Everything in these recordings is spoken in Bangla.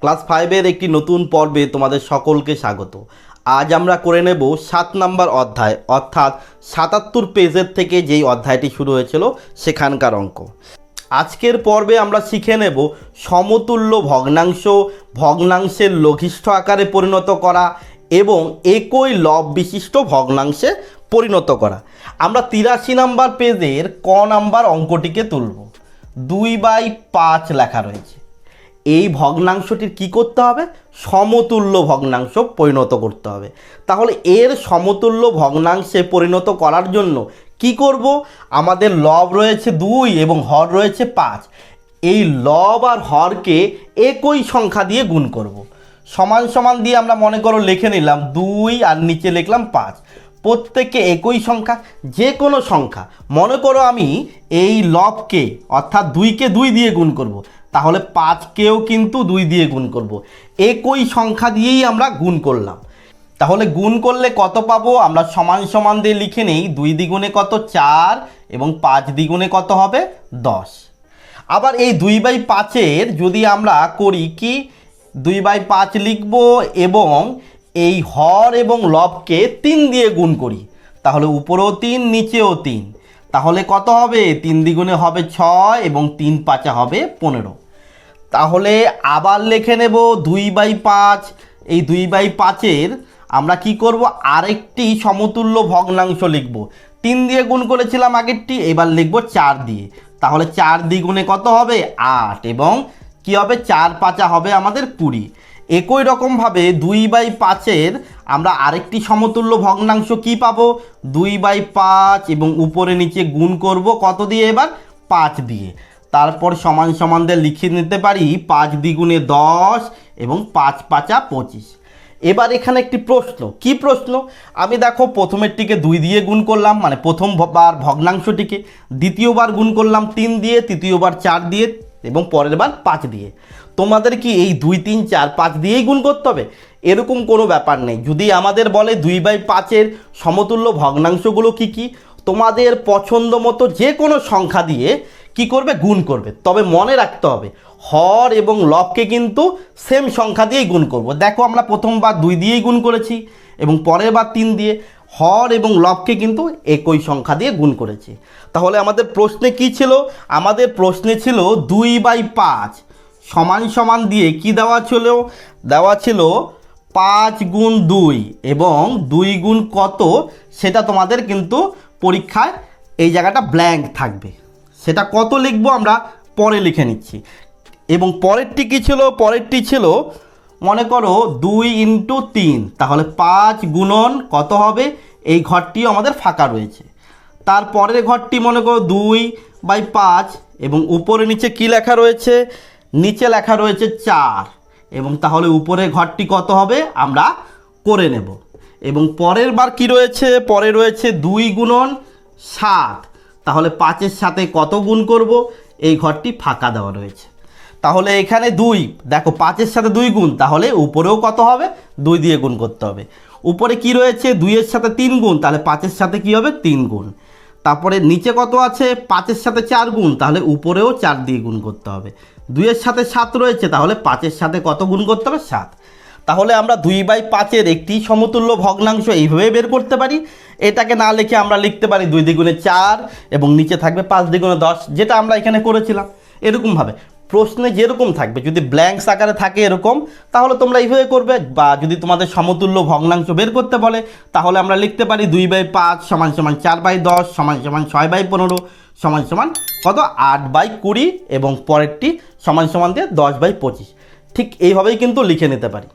ক্লাস ফাইভের একটি নতুন পর্বে তোমাদের সকলকে স্বাগত। আজ আমরা করে নেব সাত নাম্বার অধ্যায়, অর্থাৎ সাতাত্তর পেজের থেকে যেই অধ্যায়টি শুরু হয়েছিল সেখানকার অঙ্ক। আজকের পর্বে আমরা শিখে নেব সমতুল্য ভগ্নাংশ, ভগ্নাংশের লঘিষ্ঠ আকারে পরিণত করা এবং একই লব বিশিষ্ট ভগ্নাংশে পরিণত করা। আমরা তিরাশি নাম্বার পেজের ক নাম্বার অঙ্কটিকে তুলব। দুই বাই পাঁচ লেখা রয়েছে। এই ভগ্নাংশটির কি করতে হবে? সমতুল্য ভগ্নাংশ পরিণত করতে হবে। তাহলে এর সমতুল্য ভগ্নাংশে পরিণত করার জন্য কি করব? আমাদের লব রয়েছে দুই এবং হর রয়েছে পাঁচ। এই লব আর হরকে একই সংখ্যা দিয়ে গুণ করব। সমান সমান দিয়ে আমরা মনে করো লিখে নিলাম দুই আর নিচে লিখলাম পাঁচ। প্রত্যেককে একই সংখ্যা যে কোনো সংখ্যা। মনে করো আমি এই লবকে, অর্থাৎ দুইকে দুই দিয়ে গুণ করব। তাহলে পাঁচকেও কিন্তু দুই দিয়ে গুণ করব। একই সংখ্যা দিয়েই আমরা গুণ করলাম। তাহলে গুণ করলে কত পাবো? আমরা সমান সমান দিয়ে লিখে নেই। দুই দ্বিগুণে কত? চার। এবং পাঁচ দ্বিগুণে কত হবে? দশ। আবার এই দুই বাই পাঁচের যদি আমরা করি কি? দুই বাই পাঁচ লিখব এবং এই হর এবং লবকে তিন দিয়ে গুণ করি। তাহলে উপরেও তিন, নিচেও তিন। তাহলে কত হবে? তিন দ্বিগুণে হবে ছয় এবং তিন পাঁচা হবে পনেরো। তাহলে আবার লিখে নেব দুই বাই পাঁচ। এই দুই বাই পাঁচের আমরা কি করব? আরেকটি সমতুল্য ভগ্নাংশ লিখব। তিন দিয়ে গুণ করেছিলাম আগেরটি, এবার লিখব চার দিয়ে। তাহলে চার দ্বিগুণে কত হবে? আট। এবং কি হবে? চার পাঁচা হবে আমাদের কুড়ি। একই রকমভাবে দুই বাই পাঁচের আমরা আরেকটি সমতুল্য ভগ্নাংশ কি পাবো? দুই বাই পাঁচ এবং উপরে নিচে গুণ করব কত দিয়ে এবার? পাঁচ দিয়ে। তারপর সমান সমান দিয়ে লিখে নিতে পারি পাঁচ দ্বিগুণে দশ এবং পাঁচ পাঁচা পঁচিশ। এবার এখানে একটি প্রশ্ন। কি প্রশ্ন? আমি দেখো প্রথমেরটিকে দুই দিয়ে গুণ করলাম মানে প্রথম বার ভগ্নাংশটিকে, দ্বিতীয়বার গুণ করলাম তিন দিয়ে, তৃতীয়বার চার দিয়ে এবং পরের বার পাঁচ দিয়ে। তোমাদের কি এই দুই, তিন, চার, পাঁচ দিয়েই গুণ করতে হবে? এরকম কোনো ব্যাপার নেই। যদি আমাদের বলে দুই বাই পাঁচের সমতুল্য ভগ্নাংশগুলো কি কি? তোমাদের পছন্দ মতো যে কোনো সংখ্যা দিয়ে কি করবে? গুণ করবে। তবে মনে রাখতে হবে, হর এবং লবকে কিন্তু সেম সংখ্যা দিয়েই গুণ করব। দেখো আমরা প্রথমবার দুই দিয়েই গুণ করেছি এবং পরের বার তিন দিয়ে হর এবং লবকে কিন্তু একই সংখ্যা দিয়ে গুণ করেছি। তাহলে আমাদের প্রশ্নে কি ছিল? আমাদের প্রশ্নে ছিল দুই বাই পাঁচ। সমান সমান দিয়ে কি দেওয়া ছিল? দেওয়া ছিল পাঁচ গুণ দুই এবং দুই গুণ কত? সেটা তোমাদের কিন্তু পরীক্ষায় এই জায়গাটা ব্ল্যাঙ্ক থাকবে। সেটা কত লিখব আমরা পরে লিখে নিচ্ছি। এবং পরেরটি কী ছিল? পরেরটি ছিল, মনে করো দুই ইন্টু তিন, তাহলে পাঁচ গুণন কত হবে? এই ঘরটিও আমাদের ফাঁকা রয়েছে। তারপরের ঘরটি মনে করো দুই বাই পাঁচ এবং উপরে নিচে কি লেখা রয়েছে? নিচে লেখা রয়েছে চার। এবং তাহলে উপরে ঘরটি কত হবে? আমরা করে নেব। এবং পরের বার কি রয়েছে? পরে রয়েছে দুই গুণন সাত। তাহলে পাঁচের সাথে কত গুণ করব? এই ঘরটি ফাঁকা দেওয়া রয়েছে। তাহলে এখানে দুই। দেখো, পাঁচের সাথে দুই গুণ। তাহলে উপরেও কত হবে? দুই দিয়ে গুণ করতে হবে। উপরে কি রয়েছে? দুইয়ের সাথে তিন গুণ। তাহলে পাঁচের সাথে কি হবে? তিন গুণ। তারপরে নিচে কত আছে? পাঁচের সাথে চার গুণ। তাহলে উপরেও চার দিয়ে গুণ করতে হবে। দুইয়ের সাথে সাত রয়েছে, তাহলে পাঁচের সাথে কত গুণ করতে হবে? সাত। তাহলে আমরা দুই বাই পাঁচের একটি সমতুল্য ভগ্নাংশ এইভাবে বের করতে পারি। এটাকে না লিখে আমরা লিখতে পারি দুই দ্বিগুণে চার এবং নিচে থাকবে পাঁচ দ্বিগুণে দশ, যেটা আমরা এখানে করেছিলাম। এরকমভাবে। প্রশ্নে যেরকম থাকবে, যদি ব্ল্যাঙ্কস আকারে থাকে এরকম, তাহলে তোমরা এইভাবে করবে, বা যদি তোমাদের সমতুল্য ভগ্নাংশ বের করতে বলে, তাহলে আমরা লিখতে পারি দুই বাই পাঁচ সমান সমান চার বাই দশ সমান সমান ছয় বাই পনেরো সমান সমান কত? আট বাই কুড়ি এবং পরেরটি সমান সমান দিয়ে দশ বাই পঁচিশ। ঠিক এইভাবেই কিন্তু লিখে নিতে পারি।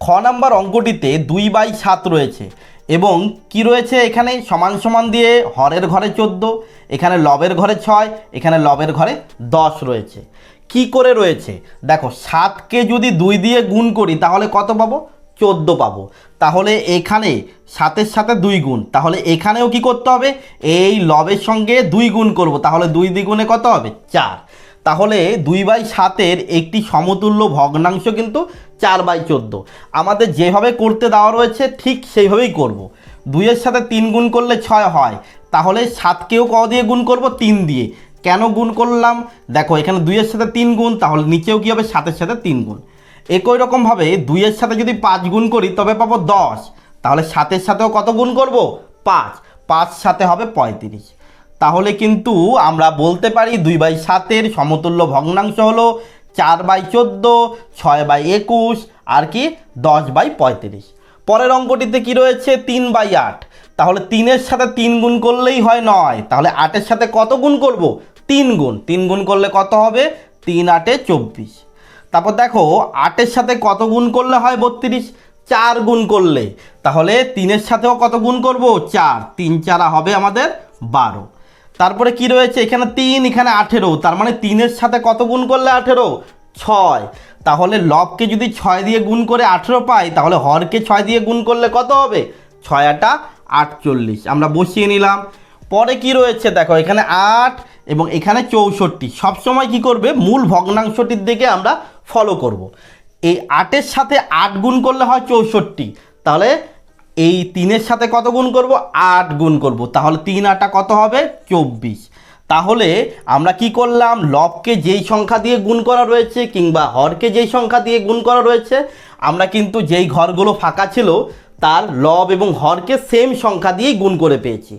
খ নাম্বার অঙ্কটিতে দুই বাই সাত রয়েছে এবং কি রয়েছে এখানে? সমান সমান দিয়ে হরের ঘরে চোদ্দ, এখানে লবের ঘরে ছয়, এখানে লবের ঘরে দশ রয়েছে। কি করে রয়েছে? দেখো, সাতকে যদি দুই দিয়ে গুণ করি তাহলে কত পাবো? চোদ্দ পাবো। তাহলে এখানে সাতের সাথে দুই গুণ। তাহলে এখানেও কি করতে হবে? এই লবের সঙ্গে দুই গুণ করব। তাহলে দুই দ্বিগুণে কত হবে? চার। তাহলে দুই বাই সাতের একটি সমতুল্য ভগ্নাংশ কিন্তু চার বাই চোদ্দ। আমাদের যেভাবে করতে দেওয়া রয়েছে, ঠিক সেইভাবেই করব। দুইয়ের সাথে তিন গুণ করলে ছয় হয়। তাহলে সাতকেও ক দিয়ে গুণ করব? তিন দিয়ে। কেন গুণ করলাম? দেখো, এখানে দুইয়ের সাথে তিন গুণ, তাহলে নিচেও কী হবে? সাতের সাথে তিন গুণ। একই রকমভাবে দুইয়ের সাথে যদি পাঁচ গুণ করি, তবে পাবো দশ। তাহলে সাতের সাথেও কত গুণ করব? পাঁচ। পাঁচ সাথে হবে পঁয়ত্রিশ। তাহলে কিন্তু আমরা বলতে পারি দুই বাই সাতের সমতুল্য ভগ্নাংশ হলো চার বাই চোদ্দ, ছয় বাই একুশ, আর কি দশ বাই পঁয়ত্রিশ। পরের অঙ্কটিতে কি রয়েছে? তিন বাই আট। তাহলে তিনের সাথে তিন গুণ করলেই হয় নয়। তাহলে আটের সাথে কত গুণ করব? তিন গুণ। তিন গুণ করলে কত হবে? তিন আটে চব্বিশ। তারপর দেখো, আটের সাথে কত গুণ করলে হয় বত্রিশ? চার গুণ করলে। তাহলে তিনের সাথেও কত গুণ করব? চার। তিন চারা হবে আমাদের বারো। তারপরে কি রয়েছে? এখানে তিন, এখানে আঠেরো। তার মানে তিনের সাথে কত গুণ করলে আঠেরো? ছয়। তাহলে লবকে যদি ছয় দিয়ে গুণ করে আঠেরো পাই, তাহলে হরকে ছয় দিয়ে গুণ করলে কত হবে? ছয় আটা আটচল্লিশ। আমরা বসিয়ে নিলাম। পরে কি রয়েছে? দেখো, এখানে আট এবং এখানে চৌষট্টি। সবসময় কি করবে? মূল ভগ্নাংশটির দিকে আমরা ফলো করব। এই আটের সাথে আট গুণ করলে হয় চৌষট্টি। তাহলে এই তিনের সাথে কত গুণ করব? আট গুণ করব। তাহলে তিন আটা কত হবে? চব্বিশ। তাহলে আমরা কি করলাম? লবকে যেই সংখ্যা দিয়ে গুণ করা রয়েছে কিংবা হরকে যেই সংখ্যা দিয়ে গুণ করা রয়েছে, আমরা কিন্তু যেই ঘরগুলো ফাঁকা ছিল, তার লব এবং হরকে সেম সংখ্যা দিয়েই গুণ করে পেয়েছি।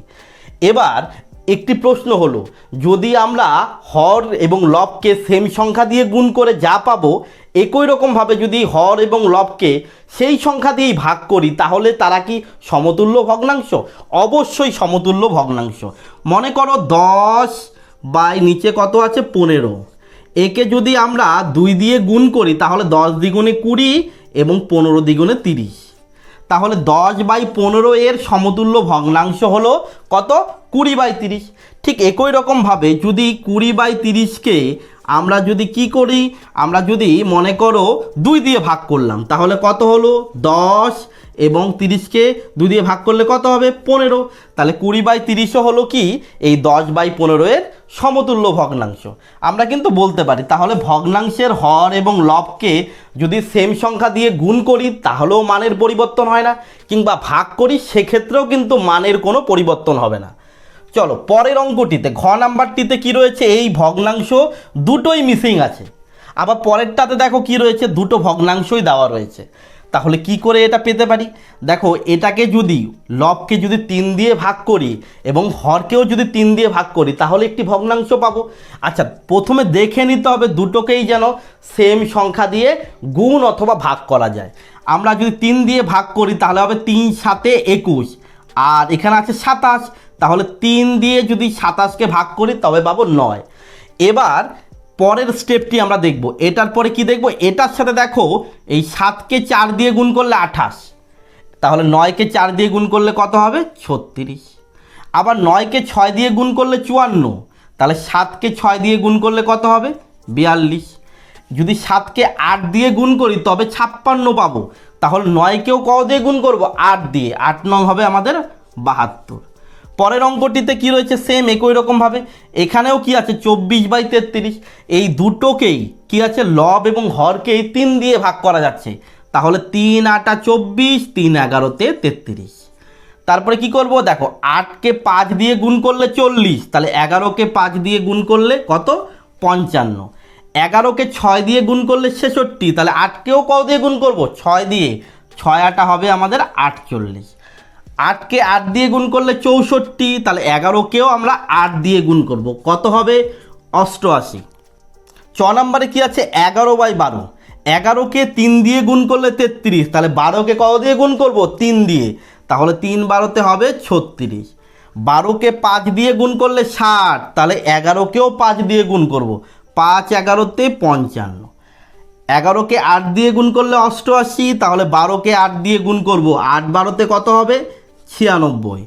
এবার একটি প্রশ্ন হলো, যদি আমরা হর এবং লবকে সেম সংখ্যা দিয়ে গুণ করে যা পাবো একই রকমভাবে যদি হর এবং লবকে সেই সংখ্যা দিয়েই ভাগ করি, তাহলে তারা কি সমতুল্য ভগ্নাংশ? অবশ্যই সমতুল্য ভগ্নাংশ। মনে করো দশ বাই নিচে কত আছে? পনেরো। একে যদি আমরা দুই দিয়ে গুণ করি, তাহলে দশ দ্বিগুণে কুড়ি এবং পনেরো দ্বিগুণে তিরিশ। তাহলে দশ বাই পনেরো এর সমতুল্য ভগ্নাংশ হলো কত? কুড়ি বাই তিরিশ। ঠিক একই রকমভাবে যদি কুড়ি বাই তিরিশকে আমরা যদি কি করি? আমরা যদি মনে করো দুই দিয়ে ভাগ করলাম, তাহলে কত হলো? দশ এবং তিরিশকে দুই দিয়ে ভাগ করলে কত হবে? পনেরো। তাহলে কুড়ি বাই তিরিশও হলো কি? এই দশ বাই পনেরো এর সমতুল্য ভগ্নাংশ। আমরা কিন্তু বলতে পারি, তাহলে ভগ্নাংশের হর এবং লবকে যদি সেম সংখ্যা দিয়ে গুণ করি, তাহলেও মানের পরিবর্তন হয় না। কিংবা ভাগ করি, সেক্ষেত্রেও কিন্তু মানের কোনো পরিবর্তন হবে না। চলো, পরের অঙ্কটিতে, ঘ নাম্বারটিতে কি রয়েছে? এই ভগ্নাংশ দুটোই মিসিং আছে। আবার পরেরটাতে দেখো কি রয়েছে? দুটো ভগ্নাংশই দেওয়া রয়েছে। তাহলে কি করে এটা পেতে পারি? দেখো, এটাকে যদি লবকে যদি তিন দিয়ে ভাগ করি এবং হরকেও যদি তিন দিয়ে ভাগ করি, তাহলে একটি ভগ্নাংশ পাবো। আচ্ছা প্রথমে দেখে নিতে হবে দুটোকেই যেন সেম সংখ্যা দিয়ে গুণ অথবা ভাগ করা যায়। আমরা যদি তিন দিয়ে ভাগ করি, তাহলে হবে তিন সাতে একুশ। আর এখানে আছে সাতাশ। তাহলে তিন দিয়ে যদি সাতাশকে ভাগ করি, তবে পাবো নয়। এবার পরের স্টেপটি আমরা দেখব। এটার পরে কি দেখব? এটার সাথে দেখো, এই সাতকে চার দিয়ে গুণ করলে আঠাশ। তাহলে নয়কে চার দিয়ে গুণ করলে কত হবে? ছত্রিশ। আবার নয়কে ছয় দিয়ে গুণ করলে চুয়ান্ন। তাহলে সাতকে ছয় দিয়ে গুণ করলে কত হবে? বিয়াল্লিশ। যদি সাতকে আট দিয়ে গুণ করি, তবে ছাপ্পান্ন পাবো। তাহলে নয়কেও ক দিয়ে গুণ করব? আট দিয়ে। আট নং হবে আমাদের বাহাত্তর। পরের অঙ্কটিতে কি রয়েছে? সেম একই রকমভাবে এখানেও কি আছে? চব্বিশ বাই তেত্রিশ। এই দুটোকেই কি আছে? লব এবং হরকেই তিন দিয়ে ভাগ করা যাচ্ছে। তাহলে তিন আটা চব্বিশ, তিন এগারোতে তেত্রিশ। তারপরে কি করব? দেখো, আটকে পাঁচ দিয়ে গুণ করলে চল্লিশ। তাহলে এগারোকে পাঁচ দিয়ে গুণ করলে কত? পঞ্চান্ন। এগারোকে ছয় দিয়ে গুণ করলে ছেষট্টি। তাহলে আটকেও ক দিয়ে গুণ করব? ছয় দিয়ে। ছয় আটা হবে আমাদের আটচল্লিশ। আটকে আট দিয়ে গুণ করলে চৌষট্টি, তাহলে এগারোকেও আমরা আট দিয়ে গুণ করব। কত হবে? অষ্টআশি। ছ নম্বরে কি আছে? এগারো বাই বারো। এগারোকে তিন দিয়ে গুণ করলে তেত্রিশ, তাহলে বারোকে কত দিয়ে গুণ করব? তিন দিয়ে। তাহলে তিন বারোতে হবে ছত্রিশ। বারোকে পাঁচ দিয়ে গুণ করলে ষাট, তাহলে এগারোকেও পাঁচ দিয়ে গুণ করব। পাঁচ এগারোতে পঞ্চান্ন। এগারোকে আট দিয়ে গুণ করলে অষ্টআশি, তাহলে বারোকে আট দিয়ে গুণ করব। আট বারোতে কত হবে? ছিয়ানব্বই।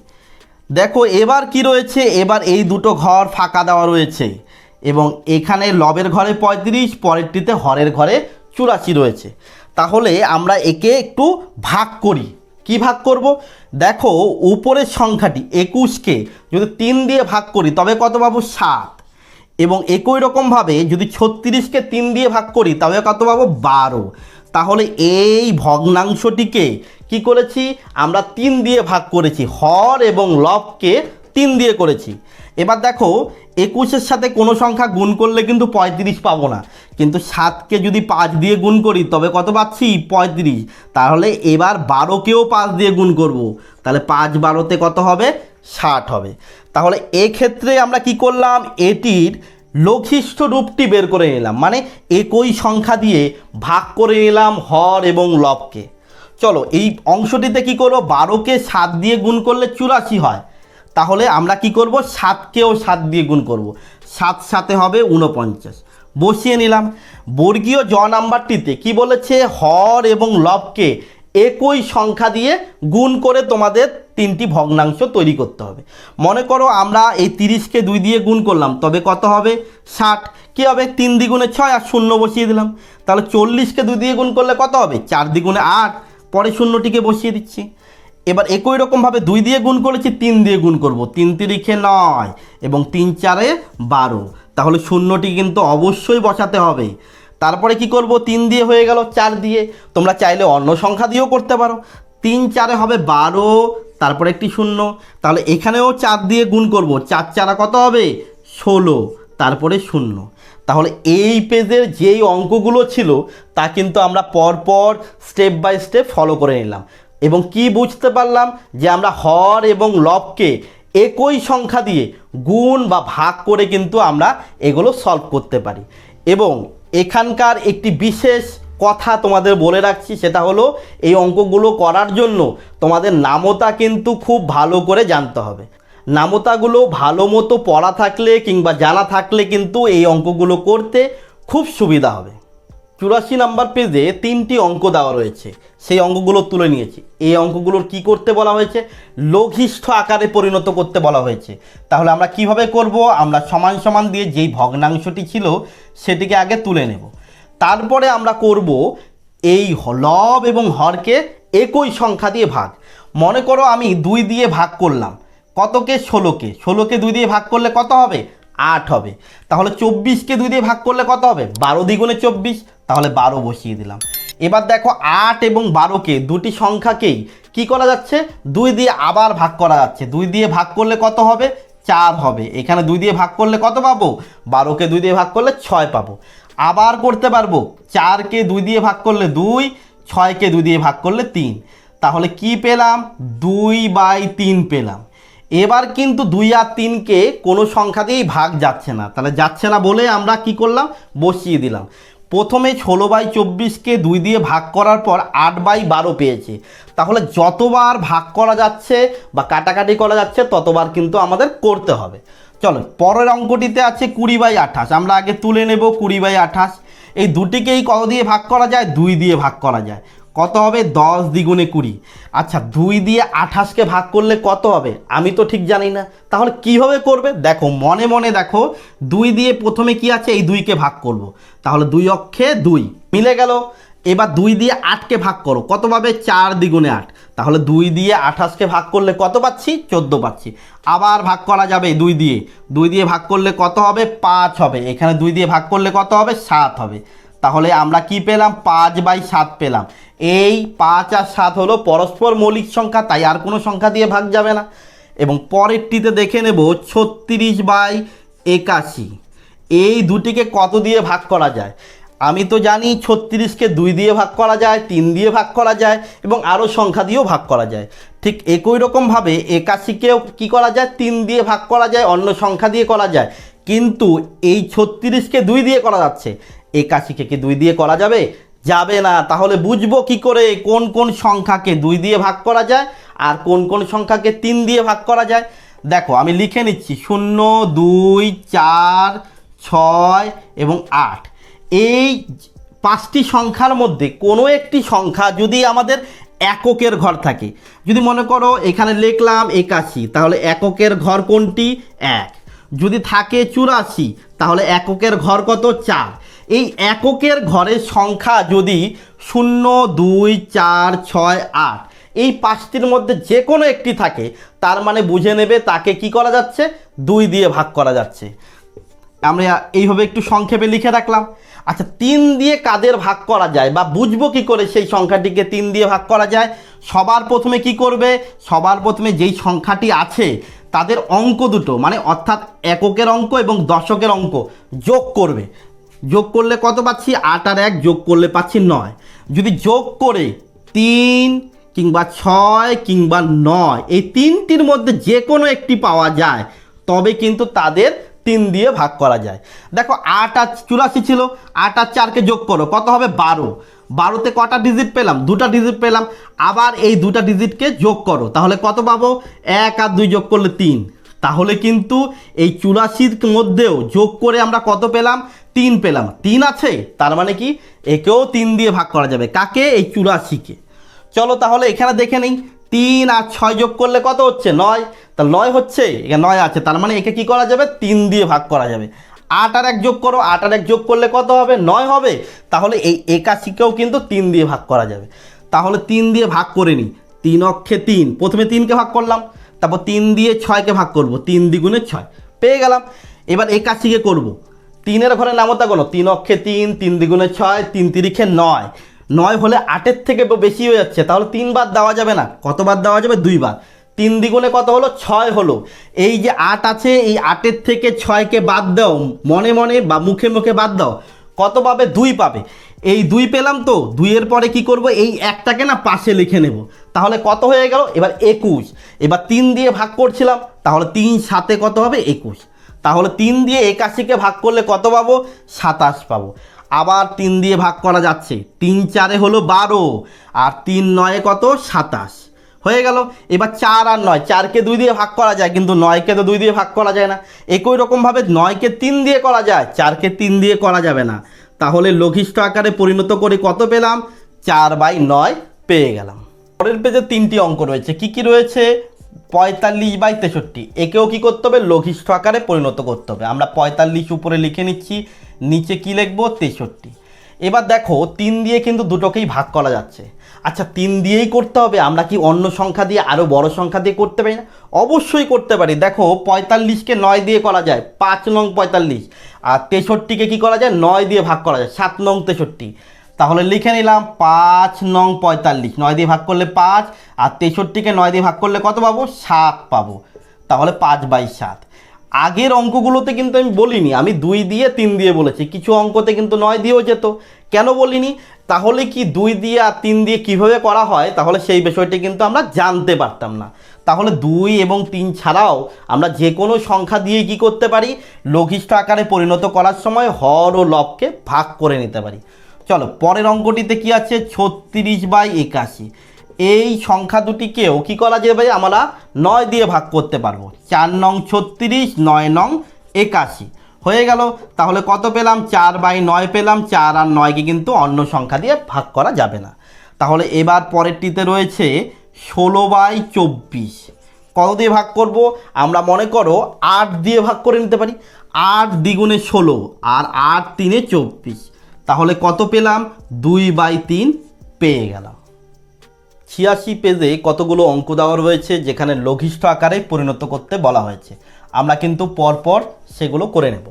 দেখো, এবার কি রয়েছে? এবার এই দুটো ঘর ফাঁকা দেওয়া রয়েছে এবং এখানে লবের ঘরে পঁয়ত্রিশ, পরেরটিতে হরের ঘরে চুরাশি রয়েছে। তাহলে আমরা একে একটু ভাগ করি। কি ভাগ করব? দেখো, উপরের সংখ্যাটি একুশকে যদি তিন দিয়ে ভাগ করি, তবে কত পাবো? সাত। এবং একই রকমভাবে যদি ছত্রিশকে তিন দিয়ে ভাগ করি, তবে কত পাবো? বারো। তাহলে এই ভগ্নাংশটিকে কি করেছি? আমরা তিন দিয়ে ভাগ করেছি। হর এবং লবকে তিন দিয়ে করেছি। এবার দেখো, একুশের সাথে কোনো সংখ্যা গুণ করলে কিন্তু পঁয়ত্রিশ পাবো না। কিন্তু সাতকে যদি পাঁচ দিয়ে গুণ করি, তবে কত পাচ্ছি? পঁয়ত্রিশ। তাহলে এবার বারোকেও পাঁচ দিয়ে গুণ করব। তাহলে পাঁচ বারোতে কত হবে? ষাট হবে। তাহলে এক্ষেত্রে আমরা কি করলাম? এটির লঘিষ্ঠ রূপটি বের করে নিলাম। মানে একই সংখ্যা দিয়ে ভাগ করে নিলাম হর এবং লবকে। চলো, এই অংশটিতে কি করব? বারোকে সাত দিয়ে গুণ করলে চুরাশি হয়। তাহলে আমরা কি করব? সাতকেও সাত দিয়ে গুণ করব। সাত সাথে হবে উনপঞ্চাশ বসিয়ে নিলাম। বর্গীয় জ নাম্বারটিতে কি বলেছে? হর এবং লবকে একই সংখ্যা দিয়ে গুণ করে তোমাদের তিনটি ভগ্নাংশ তৈরি করতে হবে। মনে করো আমরা এই তিরিশকে দুই দিয়ে গুণ করলাম, তবে কত হবে? ষাট। কী হবে? তিন দ্বিগুণে ছয় আর শূন্য বসিয়ে দিলাম। তাহলে চল্লিশকে দুই দিয়ে গুণ করলে কত হবে? চার দ্বিগুণে আট। পরে শূন্যটিকে বসিয়ে দিচ্ছি। এবার একই রকমভাবে দুই দিয়ে গুণ করেছি, তিন দিয়ে গুণ করব। তিন তিরিখে নয় এবং তিন চারে বারো। তাহলে শূন্যটি কিন্তু অবশ্যই বসাতে হবে। তারপরে কি করব? তিন দিয়ে হয়ে গেল চার দিয়ে। তোমরা চাইলে অন্য সংখ্যা দিয়েও করতে পারো। তিন চারে হবে বারো, তারপরে একটি শূন্য। তাহলে এখানেও চার দিয়ে গুণ করব। চার চারা কত হবে? ষোলো, তারপরে শূন্য। তাহলে এই পেজের যেই অঙ্কগুলো ছিল, তা কিন্তু আমরা পরপর স্টেপ বাই স্টেপ ফলো করে নিলাম। এবং কি বুঝতে পারলাম? যে আমরা হর এবং লবকে একই সংখ্যা দিয়ে গুণ বা ভাগ করে কিন্তু আমরা এগুলো সলভ করতে পারি। এবং এখানকার একটি বিশেষ কথা তোমাদের বলে রাখছি, সেটা হলো এই অঙ্কগুলো করার জন্য তোমাদের নামতা কিন্তু খুব ভালো করে জানতে হবে। নামতাগুলো ভালো মতো পড়া থাকলে কিংবা জানা থাকলে কিন্তু এই অঙ্কগুলো করতে খুব সুবিধা হবে। চুরাশি নাম্বার পেজে তিনটি অঙ্ক দেওয়া রয়েছে। সেই অঙ্কগুলো তুলে নিয়েছি। এই অঙ্কগুলোর কি করতে বলা হয়েছে? লঘিষ্ঠ আকারে পরিণত করতে বলা হয়েছে। তাহলে আমরা কীভাবে করব? আমরা সমান সমান দিয়ে যেই ভগ্নাংশটি ছিল সেটিকে আগে তুলে নেব। তারপরে আমরা করব এই লব এবং হরকে একই সংখ্যা দিয়ে ভাগ। মনে করো আমি দুই দিয়ে ভাগ করলাম। কতকে ষোলোকে? ষোলোকে দুই দিয়ে ভাগ করলে কত হবে? আট হবে। তাহলে চব্বিশকে দুই দিয়ে ভাগ করলে কত হবে? বারো দ্বিগুণে চব্বিশ। তাহলে বারো বসিয়ে দিলাম। এবার দেখো আট এবং বারোকে দুটি সংখ্যাকেই কি করা যাচ্ছে? দুই দিয়ে আবার ভাগ করা যাচ্ছে। দুই দিয়ে ভাগ করলে কত হবে? চার হবে। এখানে দুই দিয়ে ভাগ করলে কত পাবো? বারোকে দুই দিয়ে ভাগ করলে ছয় পাবো। আবার করতে পারব? চারকে দুই দিয়ে ভাগ করলে দুই, ছয়কে দুই দিয়ে ভাগ করলে তিন। তাহলে কি পেলাম? দুই বাই তিন পেলাম। এবার কিন্তু দুই আর তিনকে কোনো সংখ্যা দিয়েই ভাগ যাচ্ছে না। তাহলে যাচ্ছে না বলে আমরা কি করলাম? বসিয়ে দিলাম। প্রথমে ষোলো বাই চব্বিশকে দুই দিয়ে ভাগ করার পর আট বাই বারো পেয়েছে। তাহলে যতবার ভাগ করা যাচ্ছে বা কাটাকাটি করা যাচ্ছে, ততবার কিন্তু আমাদের করতে হবে। চলো, পরের অঙ্কটিতে আছে কুড়ি বাই আঠাশ। আমরা আগে তুলে নেব কুড়ি বাই আঠাশ। এই দুটিকেই কত দিয়ে ভাগ করা যায়? দুই দিয়ে ভাগ করা যায়। কত হবে? দশ দ্বিগুণে কুড়ি। আচ্ছা দুই দিয়ে আঠাশকে ভাগ করলে কত হবে? আমি তো ঠিক জানি না। তাহলে কীভাবে করবে? দেখো, মনে মনে দেখো, দুই দিয়ে প্রথমে কি আছে? এই দুইকে ভাগ করব। তাহলে দুই অক্ষে দুই মিলে গেল। এবার দুই দিয়ে আটকে ভাগ করো। কত পাবে? চার দ্বিগুণে আট। তাহলে দুই দিয়ে আঠাশকে ভাগ করলে কত পাচ্ছি? চোদ্দ পাচ্ছি। আবার ভাগ করা যাবে দুই দিয়ে। দুই দিয়ে ভাগ করলে কত হবে? পাঁচ হবে। এখানে দুই দিয়ে ভাগ করলে কত হবে? সাত হবে। তাহলে আমরা কি পেলাম? পাঁচ বাই সাত পেলাম। এই পাঁচ আর সাত হলো পরস্পর মৌলিক সংখ্যা, তাই আর কোনো সংখ্যা দিয়ে ভাগ যাবে না। এবং পরেরটিতে দেখে নেব ছত্রিশ বাই একাশি। এই দুটিকে কত দিয়ে ভাগ করা যায়? আমি তো জানি ছত্রিশকে দুই দিয়ে ভাগ করা যায়, তিন দিয়ে ভাগ করা যায়, এবং আরও সংখ্যা দিয়েও ভাগ করা যায়। ঠিক একই রকমভাবে একাশিকেও কী করা যায়? তিন দিয়ে ভাগ করা যায়, অন্য সংখ্যা দিয়ে করা যায়। কিন্তু এই ছত্রিশকে দুই দিয়ে করা যাচ্ছে। একাশিকে কি দুই দিয়ে করা যাবে? যাবে না। তাহলে বুঝব কি করে কোন কোন সংখ্যাকে দুই দিয়ে ভাগ করা যায় আর কোন কোন সংখ্যাকে তিন দিয়ে ভাগ করা যায়। দেখো, আমি লিখে নিচ্ছি। শূন্য, দুই, চার, ছয় এবং আট। এই পাঁচটি সংখ্যার মধ্যে কোনো একটি সংখ্যা যদি আমাদের এককের ঘর থাকে, যদি মনে করো এখানে লিখলাম একাশি, তাহলে এককের ঘর কোনটি? এক। যদি থাকে চুরাশি, তাহলে এককের ঘর কত? চার। এই এককের ঘরের সংখ্যা যদি শূন্য, দুই, চার, ছয়, আট, এই পাঁচটির মধ্যে যে কোনো একটি থাকে, তার মানে বুঝে নেবে তাকে কি করা যাচ্ছে? দুই দিয়ে ভাগ করা যাচ্ছে। আমরা এইভাবে একটু সংক্ষেপে লিখে রাখলাম। আচ্ছা তিন দিয়ে কাদের ভাগ করা যায় বা বুঝব কি করে সেই সংখ্যাটিকে তিন দিয়ে ভাগ করা যায়? সবার প্রথমে কি করবে? সবার প্রথমে যেই সংখ্যাটি আছে, তাদের অঙ্ক দুটো মানে অর্থাৎ এককের অঙ্ক এবং দশকের অঙ্ক যোগ করবে। যোগ করলে কত পাচ্ছি? আট আর এক যোগ করলে পাচ্ছি নয়। যদি যোগ করে তিন কিংবা ছয় কিংবা নয়, এই তিনটির মধ্যে যে কোনো একটি পাওয়া যায়, তবে কিন্তু তাদের তিন দিয়ে ভাগ করা যায়। দেখো আট আর চুরাশি ছিল, আট আর চারকে যোগ করো, কত হবে? বারো। বারোতে কটা ডিজিট পেলাম? দুটা ডিজিট পেলাম। আবার এই দুটা ডিজিটকে যোগ করো। তাহলে কত পাবো? এক আর দুই যোগ করলে তিন। তাহলে কিন্তু এই চুরাশির মধ্যেও যোগ করে আমরা কত পেলাম? তিন পেলাম। তিন আছে, তার মানে কি? একেও তিন দিয়ে ভাগ করা যাবে। কাকে? এই চুরাশিকে। চলো তাহলে এখানে দেখে নিই। তিন আর ছয় যোগ করলে কত হচ্ছে? নয়। তা নয় হচ্ছে? এখানে নয় আছে। তার মানে একে কি করা যাবে? তিন দিয়ে ভাগ করা যাবে। আট আর এক যোগ করো। আট আর এক যোগ করলে কত হবে? নয় হবে। তাহলে এই একাশিকেও কিন্তু তিন দিয়ে ভাগ করা যাবে। তাহলে তিন দিয়ে ভাগ করে নিই। তিন অক্ষে তিন। প্রথমে তিনকে ভাগ করলাম। তারপর তিন দিয়ে ছয়কে ভাগ করব। তিন দ্বিগুণে ছয়। পেয়ে গেলাম। এবার একাশিকে করব। তিনের ঘরে নামতা কোনো? তিন অক্ষে তিন তিন দ্বিগুণে ছয়, তিন তিরিখে নয়। নয় হলে আটের থেকে বেশি হয়ে যাচ্ছে, তাহলে তিনবার দেওয়া যাবে না। কতবার দেওয়া যাবে? দুইবার তিন দ্বিগুণে কত হলো? ছয় হলো। এই যে আট আছে, এই আটের থেকে ছয়কে বাদ দাও, মনে মনে বা মুখে মুখে বাদ দাও, কত পাবে? দুই পাবে। এই দুই পেলাম তো, দুইয়ের পরে কি করব? এই একটাকে না পাশে লিখে নেব। তাহলে কত হয়ে গেল? এবার একুশ। এবার তিন দিয়ে ভাগ করছিলাম, তাহলে তিন সাতে কত হবে? একুশ। তাহলে তিন দিয়ে একাশিকে ভাগ করলে কত পাবো? সাতাশ পাবো। আবার তিন দিয়ে ভাগ করা যাচ্ছে। তিন চারে হলো বারো, আর তিন নয়ে কত? সাতাশ। হয়ে গেল। এবার চার আর নয়, চারকে দুই দিয়ে ভাগ করা যায়, কিন্তু নয়কে তো দুই দিয়ে ভাগ করা যায় না। একই রকমভাবে নয়কে তিন দিয়ে করা যায়, চারকে তিন দিয়ে করা যাবে না। তাহলে লঘিষ্ঠ আকারে পরিণত করে কত পেলাম? চার বাই নয় পেয়ে গেলাম। পরের পেজে তিনটি অঙ্ক রয়েছে। কি কি রয়েছে? পঁয়তাল্লিশ বাই তেষট্টি। একেও কী করতে হবে? লঘিষ্ঠ আকারে পরিণত করতে হবে। আমরা পঁয়তাল্লিশ উপরে লিখে নিচ্ছি, নিচে কি লিখব? তেষট্টি। এবার দেখো, তিন দিয়ে কিন্তু দুটোকেই ভাগ করা যাচ্ছে। আচ্ছা তিন দিয়েই করতে হবে। আমরা কি অন্য সংখ্যা দিয়ে আরও বড় সংখ্যা দিয়ে করতে পারি না? অবশ্যই করতে পারি। দেখো, পঁয়তাল্লিশকে নয় দিয়ে করা যায়। পাঁচ নং পঁয়তাল্লিশ। আর তেষট্টিকে কি করা যায়? নয় দিয়ে ভাগ করা যায়। সাত নং তেষট্টি। তাহলে লিখে নিলাম পাঁচ নং পঁয়তাল্লিশ। নয় দিয়ে ভাগ করলে পাঁচ, আর তেষট্টিকে নয় দিয়ে ভাগ করলে কত পাবো? সাত পাবো। তাহলে পাঁচ বাই সাত। আগের অঙ্কগুলোতে কিন্তু আমি বলিনি, আমি দুই দিয়ে তিন দিয়ে বলেছি। কিছু অঙ্কতে কিন্তু নয় দিয়েও যেত। কেন বলিনি? তাহলে কি দুই দিয়ে আর তিন দিয়ে কীভাবে করা হয়? তাহলে সেই বিষয়টি কিন্তু আমরা জানতে পারতাম না। তাহলে দুই এবং তিন ছাড়াও আমরা যে কোনো সংখ্যা দিয়ে কি করতে পারি? লঘিষ্ঠ আকারে পরিণত করার সময় হর ও লবকে ভাগ করে নিতে পারি। চলো, পরের অঙ্কটিতে কি আছে? ছত্রিশ বাই একাশি। এই সংখ্যা দুটিকেও কি করা যাবে আমরা নয় দিয়ে ভাগ করতে পারব। চার নং ছত্রিশ, নয় নং একাশি। হয়ে গেল। তাহলে কত পেলাম? চার বাই নয় পেলাম। চার আর নয়কে কিন্তু অন্য সংখ্যা দিয়ে ভাগ করা যাবে না। তাহলে এবার পরেরটিতে রয়েছে ষোলো বাই চব্বিশ। কত দিয়ে ভাগ করব? আমরা মনে করো আট দিয়ে ভাগ করে নিতে পারি। আট দ্বিগুণে ষোলো আর আট তিনে চব্বিশ। তাহলে কত পেলাম? দুই বাই তিন পেয়ে গেলাম। ছিয়াশি পেজে কতগুলো অঙ্ক দেওয়া রয়েছে, যেখানে লঘিষ্ঠ আকারে পরিণত করতে বলা হয়েছে। আমরা কিন্তু পরপর সেগুলো করে নেব।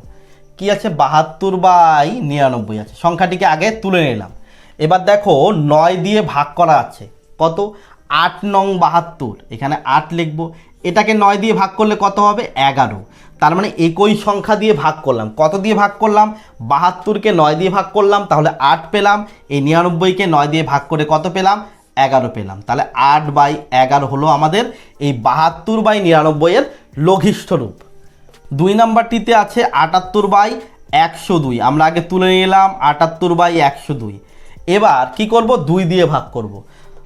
কি আছে? বাহাত্তর বাই নিরানব্বই আছে। সংখ্যাটিকে আগে তুলে নিলাম। এবার দেখো, নয় দিয়ে ভাগ করা আছে। কত? আট নং বাহাত্তর। এখানে আট লিখব। এটাকে নয় দিয়ে ভাগ করলে কত হবে? এগারো। তার মানে একই সংখ্যা দিয়ে ভাগ করলাম। কত দিয়ে ভাগ করলাম? বাহাত্তরকে নয় দিয়ে ভাগ করলাম, তাহলে আট পেলাম। এই নিরানব্বইকে নয় দিয়ে ভাগ করে কত পেলাম? এগারো পেলাম। তাহলে আট বাই এগারো হলো আমাদের এই বাহাত্তর বাই নিরানব্বইয়ের লঘিষ্ঠ রূপ। দুই নাম্বারটিতে আছে আটাত্তর বাই একশো দুই। আমরা আগে তুলে নিলাম আটাত্তর বাই একশো দুই। এবার কি করব? দুই দিয়ে ভাগ করব।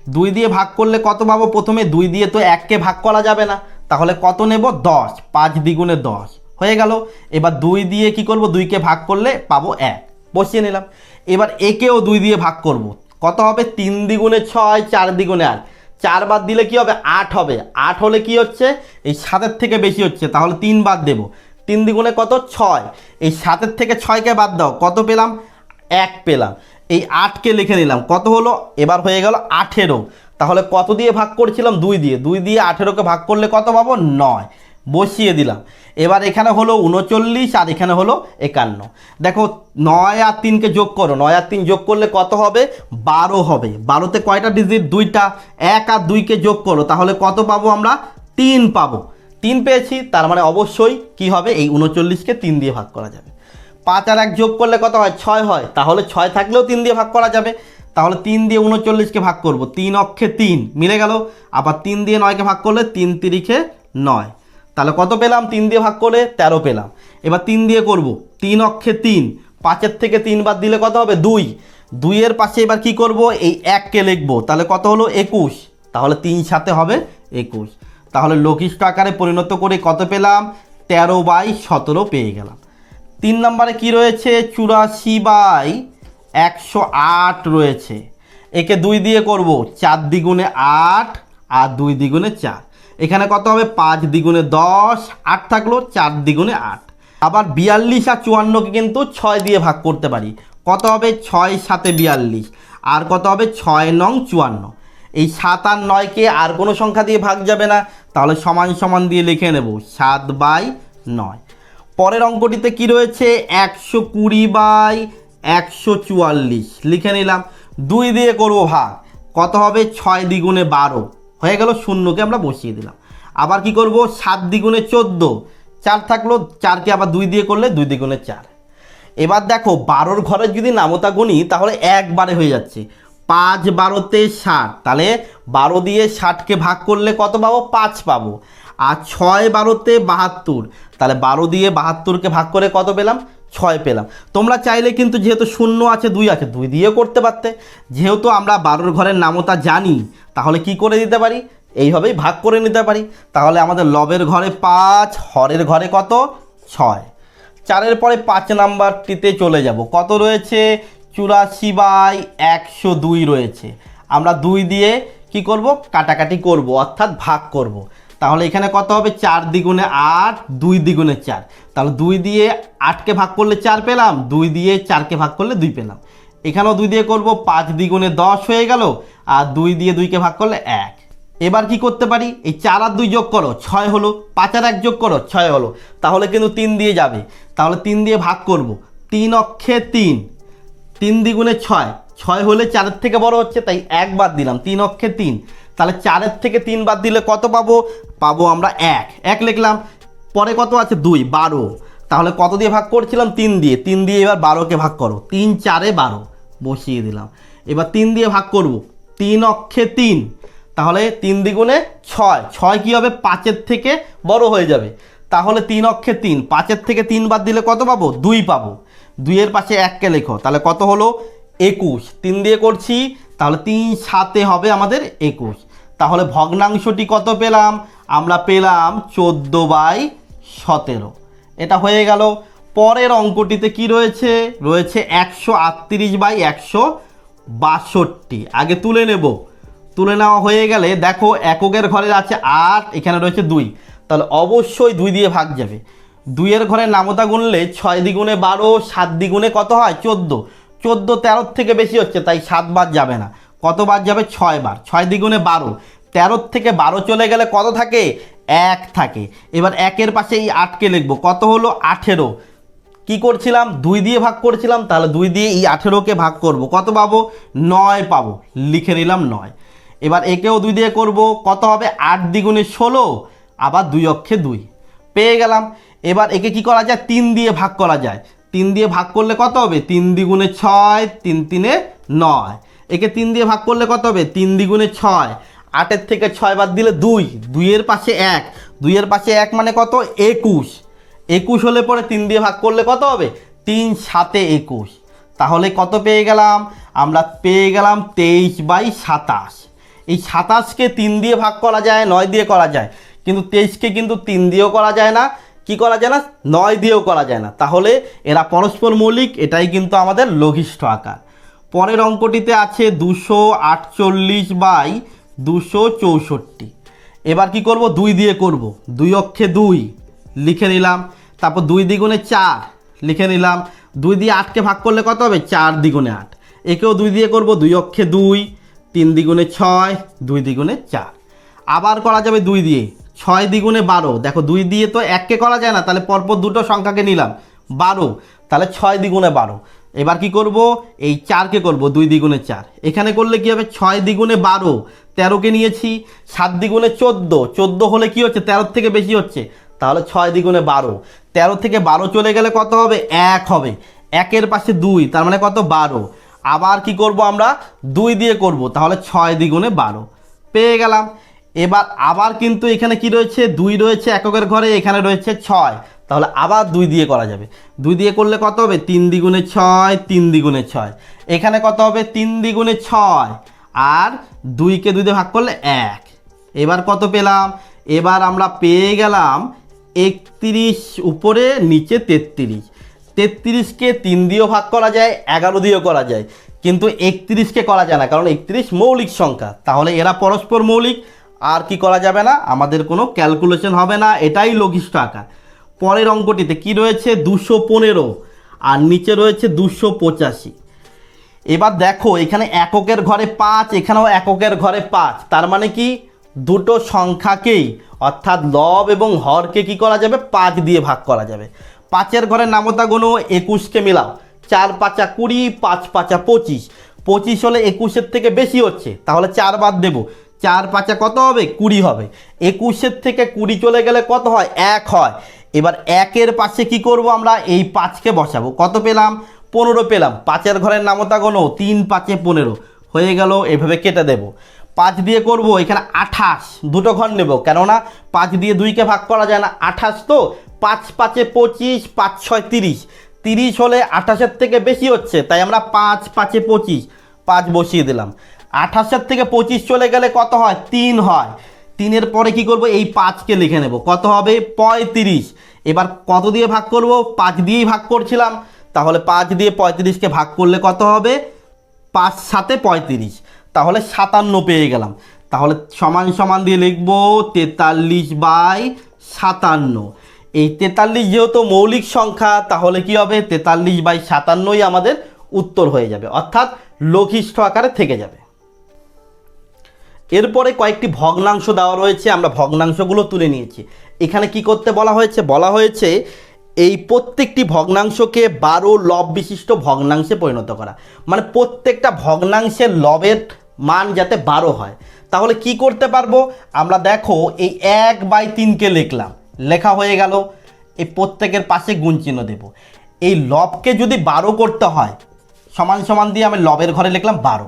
দুই দিয়ে ভাগ করলে কত পাবো? প্রথমে দুই দিয়ে তো এককে ভাগ করা যাবে না। তাহলে কত নেব? দশ। পাঁচ দ্বিগুণে দশ। হয়ে গেল। এবার দুই দিয়ে কি করব? দুইকে ভাগ করলে পাবো এক। বসিয়ে নিলাম। এবার একেও দুই দিয়ে ভাগ করব। কত হবে? তিন দ্বিগুণে ছয়, চার দ্বিগুণে আট। চার বাদ দিলে কি হবে? আট হবে। আট হলে কি হচ্ছে? এই সাতের থেকে বেশি হচ্ছে। তাহলে তিন বাদ দেবো। তিন দ্বিগুণে কত? ছয়। এই সাতের থেকে ছয়কে বাদ দাও। কত পেলাম? এক পেলাম। এই আটকে লিখে নিলাম। কত হলো? এবার হয়ে গেল আঠেরো। তাহলে কত দিয়ে ভাগ করছিলাম? দুই দিয়ে। দুই দিয়ে আঠেরোকে ভাগ করলে কত পাবো? নয়। বসিয়ে দিলাম। এবার এখানে হলো উনচল্লিশ আর এখানে হলো একান্ন। দেখো, নয় আর তিনকে যোগ করো। নয় আর তিন যোগ করলে কত হবে? বারো হবে। বারোতে কয়টা ডিজিট দুইটা। এক আর দুইকে যোগ করো, তাহলে কত পাবো আমরা? তিন পাবো। তিন পেয়েছি, তার মানে অবশ্যই কি হবে? এই উনচল্লিশকে তিন দিয়ে ভাগ করা যাবে। পাঁচ আর এক যোগ করলে কত হয়? ছয় হয়। তাহলে ছয় থাকলেও তিন দিয়ে ভাগ করা যাবে। তাহলে তিন দিয়ে উনচল্লিশকে ভাগ করব। তিন অক্ষে তিন, মিলে গেল। আবার তিন দিয়ে নয়কে ভাগ করলে তিন তিরিখে নয়। তাহলে কত পেলাম? তিন দিয়ে ভাগ করে তেরো পেলাম। এবার তিন দিয়ে করব। তিন অক্ষে তিন, পাঁচের থেকে তিন বাদ দিলে কত হবে? দুই। দুইয়ের পাশে এবার কি করব? এই এককে লিখব। তাহলে কত হলো? একুশ। তাহলে তিন সাথে হবে একুশ। তাহলে লঘিষ্ঠ আকারে পরিণত করে কত পেলাম? তেরো বাই সতেরো পেয়ে গেলাম। তিন নম্বরে কি রয়েছে? চুরাশি বাই একশো আট রয়েছে। একে দুই দিয়ে করব, চার দ্বিগুণে আট আর দুই দ্বিগুণে চার। এখানে কত হবে? পাঁচ দ্বিগুণে দশ, আট থাকল চার দ্বিগুণে আট। আবার বিয়াল্লিশ আর চুয়ান্নকে কিন্তু ছয় দিয়ে ভাগ করতে পারি। কত হবে? ছয় সাতে বিয়াল্লিশ। আর কত হবে? ছয় নং চুয়ান্ন। এই সাত আর নয়কে আর কোনো সংখ্যা দিয়ে ভাগ যাবে না। তাহলে সমান সমান দিয়ে লিখে নেব, সাত বাই নয়। পরের অঙ্কটিতে কি রয়েছে? একশো কুড়ি বাই একশো চুয়াল্লিশ। লিখে নিলাম, দুই দিয়ে করব ভাগ। কত হবে? ছয় দ্বিগুণে বারো। হয়ে গেল শূন্যকে আমরা বসিয়ে দিলাম। আবার কি করব? সাত দ্বিগুণে চোদ্দ। চার থাকল, চারকে আবার দুই দিয়ে করলে দুই দ্বিগুণে চার। এবার দেখো, বারোর ঘরে যদি নামতা গুনি, তাহলে একবারে হয়ে যাচ্ছে। পাঁচ বারোতে ষাট। তাহলে বারো দিয়ে ষাটকে ভাগ করলে কত পাবো? পাঁচ পাবো। আর ছয় বারোতে বাহাত্তর। তাহলে বারো দিয়ে বাহাত্তরকে ভাগ করে কত পেলাম? ছয় পেলাম। তোমরা চাইলে কিন্তু যেহেতু শূন্য আছে, দুই আছে, দুই দিয়ে করতে পারতে। যেহেতু আমরা বারোর ঘরের নামতা জানি, তাহলে কি করে দিতে পারি? এইভাবেই ভাগ করে নিতে পারি। তাহলে আমাদের লবের ঘরে পাঁচ, হরের ঘরে কত? ছয়। চারের পরে পাঁচ নাম্বারটিতে চলে যাব। কত রয়েছে? চুরাশি বাই একশো দুই রয়েছে। আমরা দুই দিয়ে কি করব? কাটাকাটি করব, অর্থাৎ ভাগ করব। তাহলে এখানে কত হবে? চার দ্বিগুণে আট, দুই দ্বিগুণে চার। তাহলে দুই দিয়ে আটকে ভাগ করলে চার পেলাম, দুই দিয়ে চারকে ভাগ করলে দুই পেলাম। এখানেও দুই দিয়ে করব, পাঁচ দ্বিগুণে দশ হয়ে গেল, আর দুই দিয়ে দুইকে ভাগ করলে এক। এবার কি করতে পারি? এই চার আর দুই যোগ করো, ছয় হলো, পাঁচ আর এক যোগ করো, ছয় হলো। তাহলে কিন্তু তিন দিয়ে যাবে। তাহলে তিন দিয়ে ভাগ করব, তিন অক্ষে তিন তিন দ্বিগুণে ছয় ছয় হলে চারের থেকে বড় হচ্ছে, তাই এক বাদ দিলাম, তিন অক্ষে তিন। তাহলে চারের থেকে তিন বাদ দিলে কত পাবো? পাবো আমরা এক। এক লিখলাম, পরে কত আছে? দুই, বারো। তাহলে কত দিয়ে ভাগ করছিলাম? তিন দিয়ে। তিন দিয়ে এবার বারোকে ভাগ করো। তিন, চারে বারো। বসিয়ে দিলাম। এবার তিন দিয়ে ভাগ করব। তিন অক্ষে তিন। তাহলে তিন দ্বিগুণে ছয়। ছয় কী হবে? পাঁচের থেকে বড় হয়ে যাবে। তাহলে তিন অক্ষে তিন। পাঁচের থেকে তিন বাদ দিলে কত পাবো? দুই পাবো। দুইয়ের পাশে এককে লেখো। তাহলে কত হলো? একুশ। তিন দিয়ে করছি, তাহলে তিন সাতে হবে আমাদের একুশ। তাহলে ভগ্নাংশটি কত পেলাম? আমরা পেলাম চোদ্দ বাই সতেরো। এটা হয়ে গেল। পরের অঙ্কটিতে কি রয়েছে? রয়েছে একশো আটত্রিশ বাই একশো বাষট্টি। আগে তুলে নেব। তুলে নেওয়া হয়ে গেলে দেখো এককের ঘরে আছে আট, এখানে রয়েছে দুই। তাহলে অবশ্যই দুই দিয়ে ভাগ যাবে। দুইয়ের ঘরে নামতা গুনলে ছয় দ্বিগুণে বারো, সাত দ্বিগুণে কত হয়? চোদ্দ। চোদ্দ তেরোর থেকে বেশি হচ্ছে, তাই সাত বার যাবে না। কত বার যাবে? ছয় বার ছয় দ্বিগুণে বারো। তেরোর থেকে বারো চলে গেলে কত থাকে? এক থাকে। এবার একের পাশে এই আটকে লিখব। কত হলো? আঠেরো। কি করছিলাম? দুই দিয়ে ভাগ করছিলাম, তাহলে দুই দিয়ে এই আঠেরোকে ভাগ করব। কত পাবো? নয় পাবো। লিখে নিলাম নয়। এবার একেও দুই দিয়ে করব। কত হবে? আট দ্বিগুণে ষোলো, আবার দুই অক্ষে দুই। পেয়ে গেলাম। এবার একে কি করা যায়? তিন দিয়ে ভাগ করা যায়। তিন দিয়ে ভাগ করলে কত হবে? তিন দ্বিগুণে ছয়, তিন তিনে নয়। একে তিন দিয়ে ভাগ করলে কত হবে? তিন দ্বিগুণে ছয়। আটের থেকে ছয় বাদ দিলে দুই। দুইয়ের পাশে এক। দুইয়ের পাশে এক মানে কত? একুশ। একুশ হলে পরে তিন দিয়ে ভাগ করলে কত হবে? তিন সাতে একুশ। তাহলে কত পেয়ে গেলাম? আমরা পেয়ে গেলাম তেইশ বাই সাতাশ। এই সাতাশকে তিন দিয়ে ভাগ করা যায়, নয় দিয়ে করা যায়। কিন্তু তেইশকে কিন্তু তিন দিয়েও করা যায় না। কি করা যায় না? নয় দিয়েও করা যায় না। তাহলে এরা পরস্পর মৌলিক, এটাই কিন্তু আমাদের লঘিষ্ঠ আকার। পরের অঙ্কটিতে আছে দুশো আটচল্লিশ বাই দুশো চৌষট্টি। এবার কি করব? দুই দিয়ে করব। দুই অক্ষে দুই লিখে নিলাম। তারপর দুই দ্বিগুণে চার লিখে নিলাম। দুই দিয়ে আটকে ভাগ করলে কত হবে? চার দ্বিগুণে আট। একেও দুই দিয়ে করব। দুই অক্ষে দুই, তিন দ্বিগুণে ছয়, দুই দ্বিগুণে চার। আবার করা যাবে দুই দিয়ে। ছয় দ্বিগুণে বারো। দেখো, দুই দিয়ে তো এককে করা যায় না। তাহলে পরপর দুটো সংখ্যাকে নিলাম। বারো। তাহলে ছয় দ্বিগুণে বারো। এবার কি করব? এই চারকে করব, দুই দ্বিগুণে চার। এখানে করলে কি হবে? ছয় দ্বিগুণে বারো, তেরোকে নিয়েছি, সাত দ্বিগুণে চোদ্দ। চোদ্দ হলে কি হচ্ছে? তেরোর থেকে বেশি হচ্ছে। তাহলে ছয় দ্বিগুণে বারো। তেরো থেকে বারো চলে গেলে কত হবে? এক হবে। একের পাশে দুই, তার মানে কত? বারো। আবার কি করব আমরা? দুই দিয়ে করব, তাহলে ছয় দ্বিগুণে বারো। পেয়ে গেলাম। এবার আবার কিন্তু এখানে কি রয়েছে? দুই রয়েছে এককের ঘরে, এখানে রয়েছে ছয়। তাহলে আবার দুই দিয়ে করা যাবে। দুই দিয়ে করলে কত হবে? তিন দ্বিগুণে ছয়, তিন দ্বিগুণে ছয়। এখানে কত হবে? তিন দ্বিগুণে ছয়। আর দুইকে দুই দিয়ে ভাগ করলে এক। এবার কত পেলাম? এবার আমরা পেয়ে গেলাম একত্রিশ, উপরে নিচে তেত্রিশ। তেত্রিশকে তিন দিয়েও ভাগ করা যায়, এগারো দিয়েও করা যায়। কিন্তু একত্রিশকে করা যায় না, কারণ একত্রিশ মৌলিক সংখ্যা। তাহলে এরা পরস্পর মৌলিক আর কি করা যাবে না? আমাদের কোনো ক্যালকুলেশন হবে না, এটাই লঘিষ্ঠ আকার। পরের অঙ্কটিতে কি রয়েছে? দুশো পনেরো। আর নিচে রয়েছে দুশো পঁচাশি। এবার দেখো, এখানে এককের ঘরে পাঁচ, এখানেও এককের ঘরে পাঁচ। তার মানে কি? দুটো সংখ্যাকেই, অর্থাৎ লব এবং হরকে কি করা যাবে? পাঁচ দিয়ে ভাগ করা যাবে। পাঁচের ঘরে নামতা একুশকে মিলাও। চার পাঁচা কুড়ি, পাঁচ পাঁচা পঁচিশ। পঁচিশ হলে একুশের থেকে বেশি হচ্ছে। তাহলে চার বাদ দেবো। চার পাঁচা কত হবে? কুড়ি হবে। একুশের থেকে কুড়ি চলে গেলে কত হয়? এক হয়। এবার একের পাশে কি করব আমরা? এই পাঁচকে বসাবো। কত পেলাম? পনেরো পেলাম। পাঁচের ঘরের নামতা গোনো তিন পাঁচে পনেরো। হয়ে গেল, এভাবে কেটে দেব। পাঁচ দিয়ে করব এখানে আঠাশ। দুটো ঘর নেব। কেননা পাঁচ দিয়ে দুইকে ভাগ করা যায় না। আঠাশ তো? পাঁচ পাঁচে পঁচিশ, পাঁচ ছয় তিরিশ। তিরিশ হলে আঠাশের থেকে বেশি হচ্ছে। তাই আমরা পাঁচ পাঁচে পঁচিশ। পাঁচ বসিয়ে দিলাম। আঠাশের থেকে পঁচিশ চলে গেলে কত হয়? তিন হয়। তিনের পরে কি করব? এই পাঁচকে লিখে নেব। কত হবে? পঁয়ত্রিশ। এবার কত দিয়ে ভাগ করব? পাঁচ দিয়েই ভাগ করছিলাম। তাহলে পাঁচ দিয়ে পঁয়ত্রিশকে ভাগ করলে কত হবে? পাঁচ সাতে পঁয়ত্রিশ। তাহলে সাতান্ন পেয়ে গেলাম। তাহলে সমান সমান দিয়ে লিখব তেতাল্লিশ বাই সাতান্ন। এই তেতাল্লিশ যেহেতু মৌলিক সংখ্যা, তাহলে কি হবে? তেতাল্লিশ বাই সাতান্নই আমাদের উত্তর হয়ে যাবে। অর্থাৎ লঘিষ্ঠ আকারে থেকে যাবে। এরপরে কয়েকটি ভগ্নাংশ দেওয়া রয়েছে, আমরা ভগ্নাংশগুলো তুলে নিয়েছি। এখানে কি করতে বলা হয়েছে? বলা হয়েছে, এই প্রত্যেকটি ভগ্নাংশকে বারো লব বিশিষ্ট ভগ্নাংশে পরিণত করা। মানে প্রত্যেকটা ভগ্নাংশের লবের মান যাতে বারো হয়। তাহলে কি করতে পারব? আমরা দেখো, এই এক বাই তিনকে লিখলাম। লেখা হয়ে গেল, এই প্রত্যেকের পাশে গুণ চিহ্ন দেব। এই লবকে যদি বারো করতে হয়, সমান সমান দিয়ে আমি লবের ঘরে লিখলাম বারো।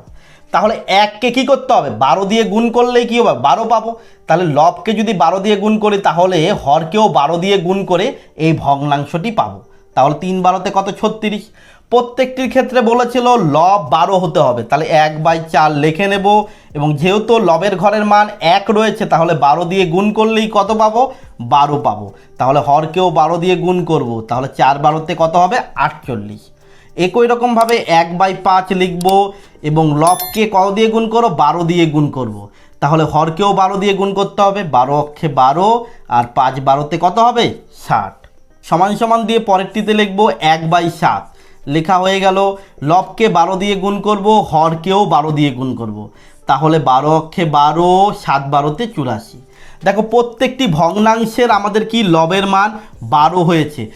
তাহলে এককে কি করতে হবে? বারো দিয়ে গুণ করলেই কী হবে? বারো পাবো। তাহলে লবকে যদি বারো দিয়ে গুণ করি, তাহলে হরকেও বারো দিয়ে গুণ করে এই ভগ্নাংশটি পাবো। তাহলে তিন বারোতে কত? ছত্রিশ। প্রত্যেকটির ক্ষেত্রে বলেছিল লব বারো হতে হবে। তাহলে এক বাই চার লিখে নেব। এবং যেহেতু লবের ঘরের মান এক রয়েছে, তাহলে বারো দিয়ে গুণ করলেই কত পাবো? বারো পাবো। তাহলে হরকেও বারো দিয়ে গুণ করব। তাহলে চার বারোতে কত হবে? আটচল্লিশ। একই রকমভাবে এক বাই পাঁচ লিখব এবং লবকে কত দিয়ে গুণ করো বারো দিয়ে গুণ করব। তাহলে হরকেও বারো দিয়ে গুণ করতে হবে। বারো অক্ষে বারো আর পাঁচ বারোতে কত হবে? ষাট। সমান সমান দিয়ে পরেরটিতে লিখব এক বাই সাত। লেখা হয়ে গেল, লবকে বারো দিয়ে গুণ করব, হরকেও বারো দিয়ে গুণ করব। তাহলে বারো অক্ষে বারো, সাত বারোতে চুরাশি। দেখো, প্রত্যেকটি ভগ্নাংশের আমাদের কি লবের মান? বারো হয়েছে।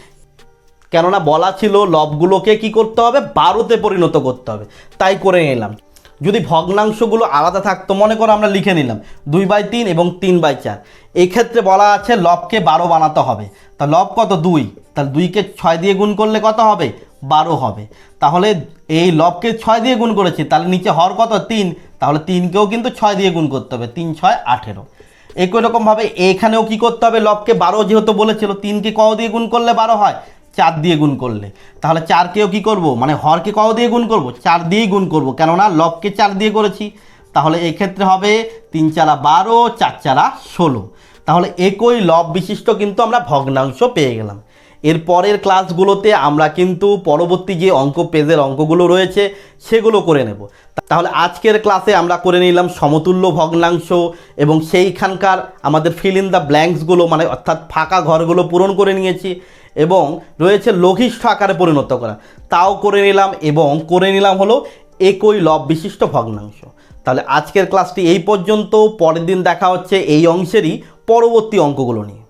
কেননা বলা ছিল লবগুলোকে কি করতে হবে? বারোতে পরিণত করতে হবে। তাই করে নিলাম। যদি ভগ্নাংশগুলো আলাদা থাকতো, মনে করো আমরা লিখে নিলাম, দুই বাই তিন এবং তিন বাই চার। এক্ষেত্রে বলা আছে লবকে বারো বানাতে হবে। তা লব কত? দুই। তাহলে দুইকে ছয় দিয়ে গুণ করলে কত হবে? বারো হবে। তাহলে এই লবকে ছয় দিয়ে গুণ করেছি, তাহলে নিচে হর কত? তিন। তাহলে তিনকেও কিন্তু ছয় দিয়ে গুণ করতে হবে, তিন, ছয়, আঠেরো। একই রকমভাবে এখানেও কি করতে হবে? লবকে বারো যেহেতু বলেছিল, তিনকে ক দিয়ে গুণ করলে বারো হয়? চার দিয়ে গুণ করলে। তাহলে চারকেও কি করব? মানে হরকে ক দিয়ে গুণ করব? চার দিয়েই গুণ করব। কেননা লবকে চার দিয়ে করেছি। তাহলে এক্ষেত্রে হবে তিন চারা বারো, চার চারা ষোলো। তাহলে একই লব বিশিষ্ট কিন্তু আমরা ভগ্নাংশ পেয়ে গেলাম। এর পরের ক্লাসগুলোতে আমরা কিন্তু পরবর্তী যে অঙ্ক পেজের অঙ্কগুলো রয়েছে, সেগুলো করে নেব। তাহলে আজকের ক্লাসে আমরা করে নিলাম সমতুল্য ভগ্নাংশ এবং সেইখানকার আমাদের ফিল ইন দ্য ব্ল্যাঙ্কসগুলো মানে অর্থাৎ ফাঁকা ঘরগুলো পূরণ করে নিয়েছি। এবং রয়েছে লঘিষ্ঠ আকারে পরিণত করা। তাও করে নিলাম এবং করে নিলাম হলো একই লব বিশিষ্ট ভগ্নাংশ। তাহলে আজকের ক্লাসটি এই পর্যন্ত পরের দিন দেখা হচ্ছে এই অংশেরই পরবর্তী অঙ্কগুলো নিয়ে।